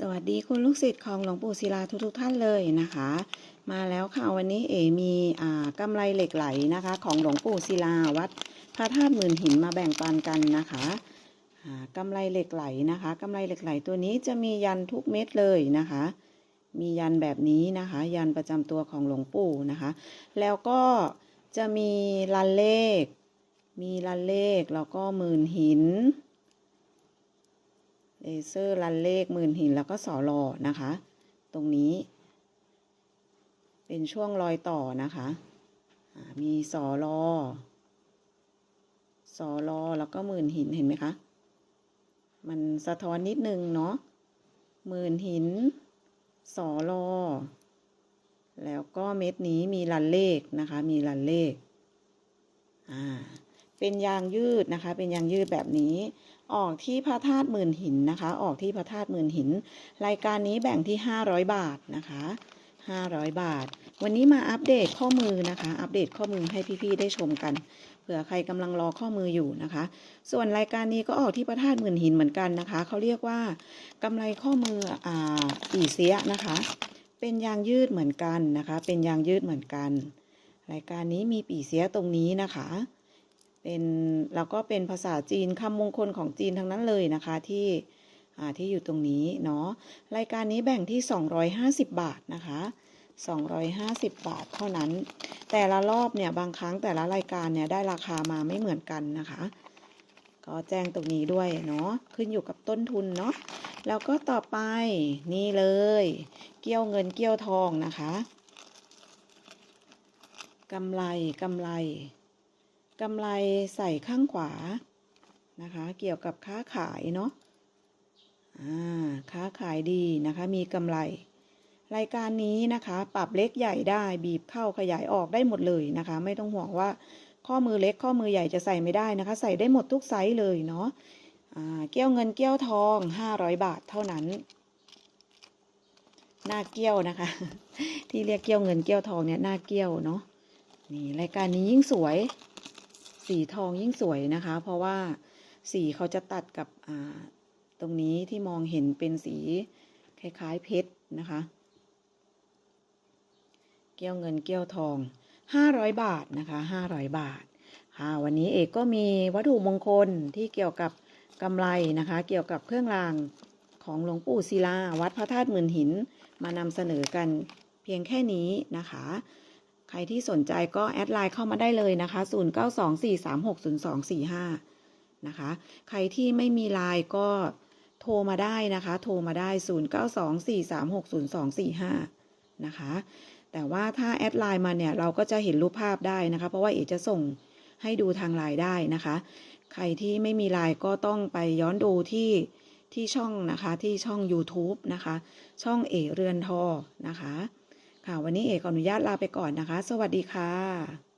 สวัสดีคุณลูกศิษย์ของหลวงปู่ศิลาทุกๆท่านเลยนะคะ มาแล้วค่ะวันนี้เอมีอ่ากำไรเหล็กไหลนะคะ ของหลวงปู่ศิลาวัดพระธาตุหมื่นหินมาแบ่งปันกันนะคะอ่ากำไรเหล็กไหลนะคะกำไรเหล็กไหลตัวนี้จะมียันทุกเม็ดเลยนะคะ มียันแบบนี้นะคะ ยันประจำตัวของหลวงปู่นะคะ แล้วก็จะมีลันเลข มีลันเลขแล้วก็หมื่นหิน เลเซอร์รันเลขหมื่นหินแล้วก็สอรอนะคะ ตรงนี้ เป็นช่วงรอยต่อนะคะมีสอรอสอรอแล้วก็หมื่นหินเห็นไหมคะ มันสะท้อนนิดนึงเนาะหมื่นหินสอรอแล้วก็เม็ดนี้มีรันเลขนะคะ มีรันเลข อ่า เป็นยางยืดนะคะ เป็นยางยืดแบบนี้ ออกที่พระธาตุหมื่นหินนะคะ ออกที่พระธาตุหมื่นหิน รายการนี้แบ่งที่ 500 บาทนะคะ 500 บาท วันนี้มาอัปเดตข้อมือนะคะ อัปเดตข้อมือให้พี่ๆได้ชมกันเผื่อใครกำลังรอข้อมืออยู่นะคะ ส่วนรายการนี้ก็ออกที่พระธาตุหมื่นหินเหมือนกันนะคะ เขาเรียกว่ากำไรข้อมืออ่าปีเสียนะคะ เป็นยางยืดเหมือนกันนะคะ เป็นยางยืดเหมือนกัน รายการนี้มีปีเสียตรงนี้นะคะ เป็นแล้วก็เป็นภาษาจีนคำมงคลของจีนทั้งนั้นเลยนะคะที่อ่าที่อยู่ตรงนี้เนาะรายการนี้แบ่งที่ 250 บาทนะคะ 250 บาทเท่านั้น แต่ละรอบเนี่ยบางครั้งแต่ละรายการเนี่ยได้ราคามาไม่เหมือนกันนะคะ ก็แจ้งตรงนี้ด้วยเนาะขึ้นอยู่กับต้นทุนเนาะแล้วก็ต่อไปนี่เลย เกี้ยวเงินเกี้ยวทองนะคะกำไรกำไร กำไรใส่ข้างขวานะคะ เกี่ยวกับค้าขายเนาะอ่าค้าขายดีนะคะ มีกำไร รายการนี้นะคะ ปรับเล็กใหญ่ได้บีบเข้าขยายออกได้หมดเลยนะคะ ไม่ต้องห่วงว่าข้อมือเล็กข้อมือใหญ่จะใส่ไม่ได้นะคะ ใส่ได้หมดทุกไซส์เลยเนาะอ่าเกี้ยวเงินเกี้ยวทอง 500 บาทเท่านั้น หน้าเกี้ยวนะคะ ที่เรียกเกี้ยวเงินเกี้ยวทองเนี่ยหน้าเกี้ยวเนาะนี่รายการนี้ยิ่งสวย สีทองยิ่งสวยนะคะ เพราะว่าสีเขาจะตัดกับตรงนี้ที่มองเห็นเป็นสีคล้ายๆเพชรนะคะ เกี้ยวเงินเกี้ยวทอง 500 บาทนะคะ 500 บาทค่ะวันนี้เอกก็มีวัตถุมงคลที่เกี่ยวกับกำไรนะคะ เกี่ยวกับเครื่องรางของหลวงปู่ศิลา วัดพระธาตุหมื่นหิน มานำเสนอกันเพียงแค่นี้นะคะ รที่สนใจก็แอดไลน์เข้ามาได้เลยนะคะ 0924360245 นะคะ ใครที่ไม่มีไลน์ก็โทรมาได้นะคะ โทรมาได้ 0924360245 นะคะ แต่ว่าถ้าแอดไลน์มาเนี่ยเราก็จะเห็นรูปภาพได้นะคะ เพราะว่าเอจะส่งให้ดูทางไลน์ได้นะคะ ใครที่ไม่มีไลน์ก็ต้องไปย้อนดูที่ที่ช่องนะคะที่ช่อง YouTube นะคะ ช่องเอเรือนทอนะคะ ค่ะ วันนี้เอกขออนุญาตลาไปก่อนนะคะ สวัสดีค่ะ